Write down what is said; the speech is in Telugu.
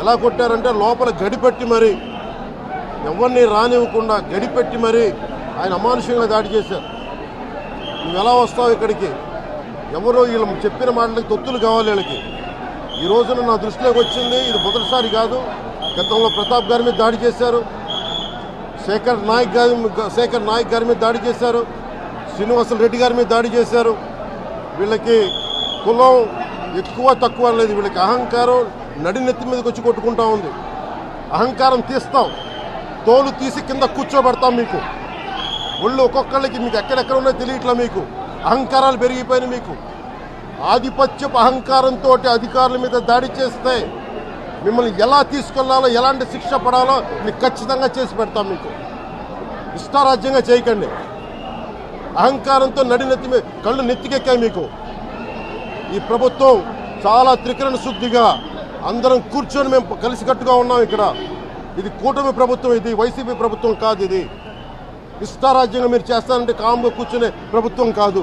ఎలా కొట్టారంటే లోపల గడిపెట్టి మరి. ఎవరిని రానివ్వకుండా గడిపెట్టి మరి ఆయన అమానుషంగా దాడి చేశారు. నువ్వు ఎలా వస్తావు ఇక్కడికి? ఎవరో వీళ్ళు చెప్పిన మాటలకి తొత్తులు కావాలి వీళ్ళకి. ఈ రోజున నా దృష్టిలోకి వచ్చింది ఇది మొదటిసారి కాదు. గతంలో ప్రతాప్ గారి మీద దాడి చేశారు. శేఖర్ నాయక్ గారి శేఖర్ నాయక్ గారి మీద దాడి చేశారు. శ్రీనివాసులు రెడ్డి గారి మీద దాడి చేశారు. వీళ్ళకి కులం ఎక్కువ తక్కువ లేదు. వీళ్ళకి అహంకారం నడినెత్తి మీదకి వచ్చి కొట్టుకుంటా ఉంది. అహంకారం తీస్తాం. తోలు తీసి కింద కూర్చోబెడతాం మీకు. ఒళ్ళు ఒక్కొక్కళ్ళకి మీకు ఎక్కడెక్కడ ఉన్నాయో తెలియట్లా మీకు. అహంకారాలు పెరిగిపోయినాయి మీకు. ఆధిపత్యపు అహంకారంతో అధికారుల మీద దాడి చేస్తే మిమ్మల్ని ఎలా తీసుకెళ్ళాలో ఎలాంటి శిక్ష పడాలో మీకు ఖచ్చితంగా చేసి పెడతాం మీకు. ఇష్టారాజ్యంగా చేయకండి. అహంకారంతో నడినెత్తి కళ్ళు నెత్తికెక్కాయి మీకు. ఈ ప్రభుత్వం చాలా త్రికరణ శుద్ధిగా అందరం కూర్చొని మేము కలిసికట్టుగా ఉన్నాం ఇక్కడ. ఇది కూటమి ప్రభుత్వం ఇది వైసీపీ ప్రభుత్వం కాదు ఇది. ఇష్టారాజ్యంగా మీరు చేస్తానంటే కామ్గా కూర్చునే ప్రభుత్వం కాదు.